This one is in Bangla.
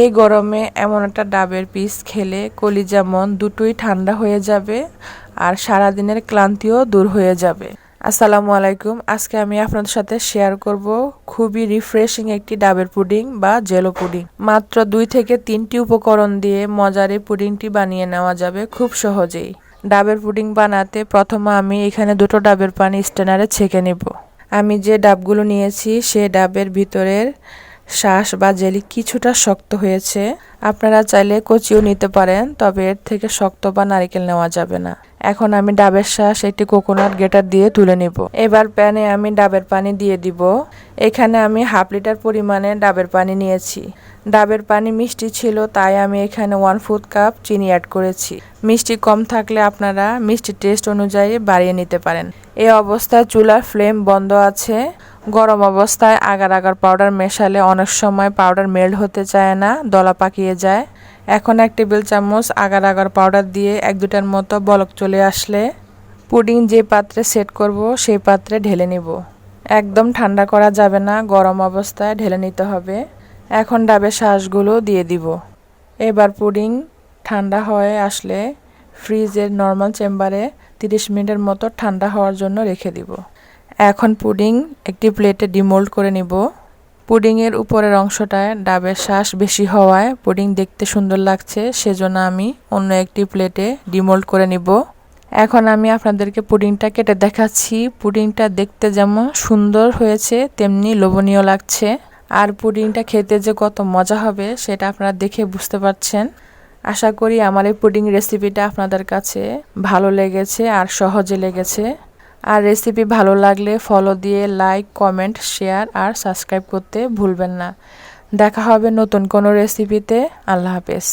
এই গরমে এমন একটা ডাবের পিস খেলে কলিজা মন দুটোই ঠান্ডা হয়ে যাবে আর সারাদিনের ক্লান্তিও দূর হয়ে যাবে। আসসালামু আলাইকুম। আজকে আমি আপনাদের সাথে শেয়ার করব খুবই রিফ্রেশিং একটি ডাবের পুডিং বা জেলো পুডিং। মাত্র দুই থেকে তিনটি উপকরণ দিয়ে মজার এই পুডিংটি বানিয়ে নেওয়া যাবে খুব সহজেই। ডাবের পুডিং বানাতে প্রথমে আমি এখানে দুটো ডাবের পানি স্টেনারে ছেঁকে নেব। আমি যে ডাবগুলো নিয়েছি সে ডাবের ভিতরের শ্বাস বা জেলি কিছুটা শক্ত হয়েছে। আপনারা চাইলে কচিও নিতে পারেন, তবে এর থেকে শক্ত বা নারিকেল নেওয়া যাবে না। এখন আমি ডাবের শ্বাস একটি কোকোনাট গেটার দিয়ে তুলে নিব। এবার প্যানে আমি ডাবের পানি দিয়ে দিব। এখানে আমি হাফ লিটার পরিমাণে ডাবের পানি নিয়েছি। ডাবের পানি মিষ্টি ছিল, তাই আমি এখানে ওয়ান ফুট কাপ চিনি অ্যাড করেছি। মিষ্টি কম থাকলে আপনারা মিষ্টি টেস্ট অনুযায়ী বাড়িয়ে নিতে পারেন। এই অবস্থায় চুলার ফ্লেম বন্ধ আছে। গরম অবস্থায় আগার আগার পাউডার মেশালে অনেক সময় পাউডার মেল্ট হতে চায় না, দলা পাকিয়ে যায়। এখন এক টেবিল চামচ আগার আগার পাউডার দিয়ে এক দুটার মতো বলক চলে আসলে পুডিং যে পাত্রে সেট করব সেই পাত্রে ঢেলে নিব। একদম ঠান্ডা করা যাবে না, গরম অবস্থায় ঢেলে নিতে হবে। এখন ডাবের শ্বাসগুলো দিয়ে দিব। এবার পুডিং ঠান্ডা হয়ে আসলে ফ্রিজের নর্মাল চেম্বারে তিরিশ মিনিটের মতো ঠান্ডা হওয়ার জন্য রেখে দিব। এখন পুডিং একটি প্লেটে ডিমোল্ড করে নিব। পুডিংয়ের উপরের অংশটায় ডাবের শ্বাস বেশি হওয়ায় পুডিং দেখতে সুন্দর লাগছে, সেজন্য আমি অন্য একটি প্লেটে ডিমোল্ড করে নিব। এখন আমি আপনাদেরকে পুডিংটা কেটে দেখাচ্ছি। পুডিংটা দেখতে যেমন সুন্দর হয়েছে, তেমনি লোভনীয় লাগছে। আর পুডিংটা খেতে যে কত মজা হবে, সেটা আপনারা দেখে বুঝতে পারছেন। আশা করি আমার এই পুডিং রেসিপিটা আপনাদের কাছে ভালো লেগেছে আর সহজে লেগেছে। আর রেসিপি ভালো লাগলে ফলো দিয়ে লাইক কমেন্ট শেয়ার আর সাবস্ক্রাইব করতে ভুলবেন না। দেখা হবে নতুন কোনো রেসিপিতে আল্লাহ হাফেজ।